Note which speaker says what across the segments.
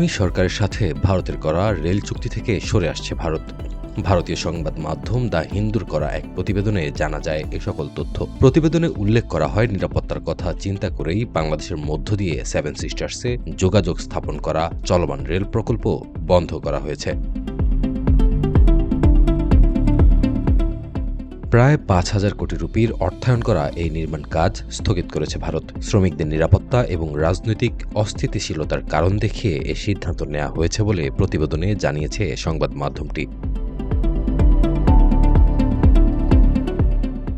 Speaker 1: আওয়ামী সরকারের সাথে ভারতের করা রেল চুক্তি থেকে সরে আসছে ভারত। ভারতীয় সংবাদ মাধ্যম দ্য হিন্দুর করা এক প্রতিবেদনে জানা যায় এ সকল তথ্য। প্রতিবেদনে উল্লেখ করা হয় নিরাপত্তার কথা চিন্তা করেই বাংলাদেশের মধ্য দিয়ে সেভেন সিস্টার্সে যোগাযোগ স্থাপন করা চলমান রেল প্রকল্প বন্ধ করা হয়েছে। প্রায় পাঁচ হাজার কোটি রুপির অর্থায়ন করা এই নির্মাণ কাজ স্থগিত করেছে ভারত। শ্রমিকদের নিরাপত্তা এবং রাজনৈতিক অস্থিতিশীলতার কারণ দেখিয়ে এ সিদ্ধান্ত নেওয়া হয়েছে বলে প্রতিবেদনে জানিয়েছে সংবাদ মাধ্যমটি।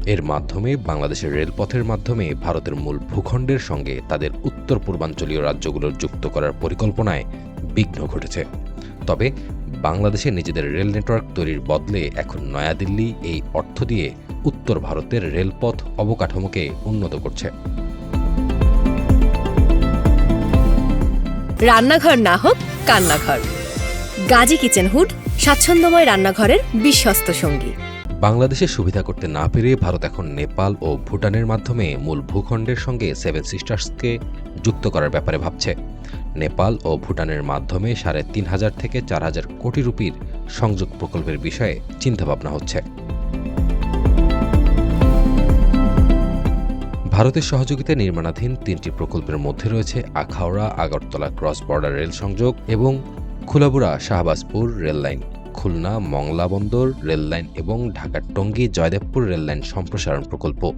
Speaker 1: এর মাধ্যমে বাংলাদেশের রেলপথের মাধ্যমে ভারতের মূল ভূখণ্ডের সঙ্গে তাদের উত্তর পূর্বাঞ্চলীয় রাজ্যগুলোর যুক্ত করার পরিকল্পনায় বিঘ্ন ঘটেছে। তবে বাংলাদেশে নিজেদের রেল নেটওয়ার্ক তৈরির বদলে এখন নয়াদিল্লি এই অর্থ দিয়ে উত্তর ভারতের রেলপথ অবকাঠামোকে উন্নত করছে।
Speaker 2: রান্নাঘর না হোক কান্নাঘর। গাজী কিচেন হুড স্বাচ্ছন্দ্যময় রান্নাঘরের বিশ্বস্ত সঙ্গী।
Speaker 1: বাংলাদেশে সুবিধা করতে না পেরে ভারত এখন নেপাল ও ভুটানের মাধ্যমে মূল ভূখণ্ডের সঙ্গে সেভেন সিস্টার্সকে যুক্ত করার ব্যাপারে ভাবছে। নেপাল ও ভুটানের মাধ্যমে সাড়ে তিন হাজার থেকে চার হাজার কোটি রুপির সংযোগ প্রকল্পের বিষয়ে চিন্তাভাবনা হচ্ছে। ভারতের সহযোগিতায় নির্মাণাধীন তিনটি প্রকল্পের মধ্যে রয়েছে Akhaura, Agartala cross border rail সংযোগ এবং খুলাবুড়া, শাহবাজপুর রেললাইন খুলনা, মংলা বন্দর রেল লাইন এবং ঢাকার টঙ্গী, জয়দেবপুর রেললাইন সম্প্রসারণ প্রকল্প।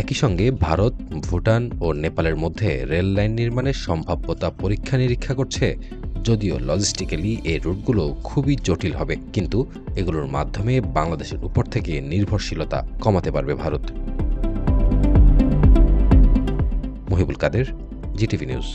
Speaker 1: একই সঙ্গে ভারত, ভুটান ও নেপালের মধ্যে রেল লাইন নির্মাণের সম্ভাব্যতা পরীক্ষা নিরীক্ষা করছে। যদিও লজিস্টিক্যালি এই রুটগুলো খুবই জটিল হবে, কিন্তু এগুলোর মাধ্যমে বাংলাদেশের উপর থেকে নির্ভরশীলতা কমাতে পারবে Bharat. Mohibul Kader, GTV news.